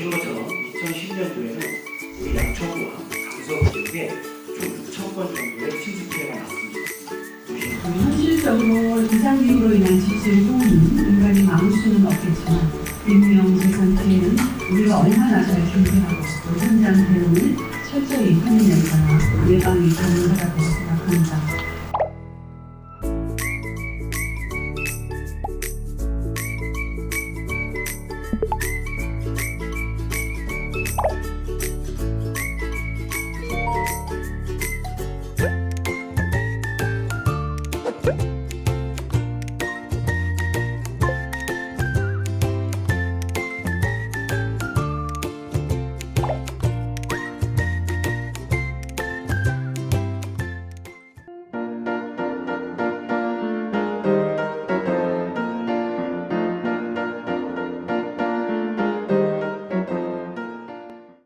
보신 것처럼 2010년도에는 우리 양천구와 강서구 지역에 총 6천 건 정도의 침수 피해가 나왔습니다. 네, 그 현실적으로 이상기후로 인한 지진 또는 인간이 막을 수는 없겠지만 인명 재산 피해는 우리가 얼마나 잘 준비하고 또 현장 대응을 철저히 확인해서 예방이 가능하다고 생각합니다.